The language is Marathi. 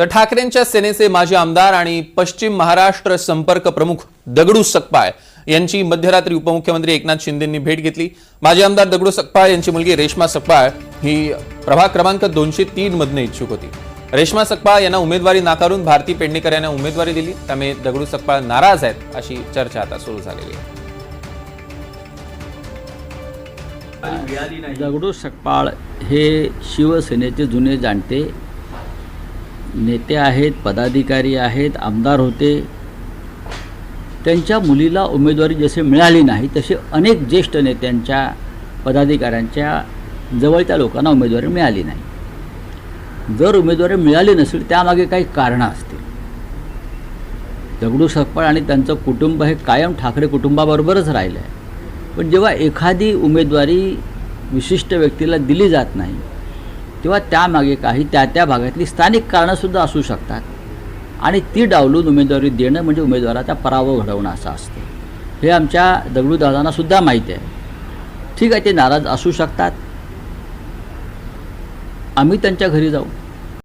तर ठाकरेंच्या सेनेचे माजी आमदार आणि पश्चिम महाराष्ट्र संपर्क प्रमुख दगडू सकपाळ यांची मध्यरात्री उपमुख्यमंत्री एकनाथ शिंदेंनी भेट घेतली. माजी आमदार दगडू सकपाळ यांची मुलगी रेश्मा सकपाळ ही प्रभाग क्रमांक दोनशे तीन मधने इच्छुक होती. रेश्मा सकपाळ यांना उमेदवारी नाकारून भारती पेडणेकर यांना उमेदवारी दिली. त्यामुळे दगडू सकपाळ नाराज आहेत अशी चर्चा आता सुरू झालेली आहे. दगडू सकपाळ हे शिवसेनेचे जुने जाणते. नेते आहेत पदाधिकारी आहेत आमदार होते. त्यांच्या मुलीला उमेदवारी जसे मिळाली नाही तसे अनेक ज्येष्ठ नेत्यांच्या पदाधिकाऱ्यांच्या जवळच्या लोकांना उमेदवारी मिळाली नाही. जर उमेदवारी मिळाली नसेल त्यामागे काही कारणं असतील. दगडू सकपाळ आणि त्यांचं कुटुंब हे कायम ठाकरे कुटुंबाबरोबरच राहिलं आहे पण जेव्हा एखादी उमेदवारी विशिष्ट व्यक्तीला दिली जात नाही तेव्हा त्यामागे काही त्या त्या भागातली स्थानिक कारणंसुद्धा असू शकतात. आणि ती डावलून उमेदवारी देणं म्हणजे उमेदवाराचा पराभव घडवणं असं असतं. हे आमच्या दगडूदादांनासुद्धा माहिती आहे. ठीक आहे ते नाराज असू शकतात. आम्ही त्यांच्या घरी जाऊ.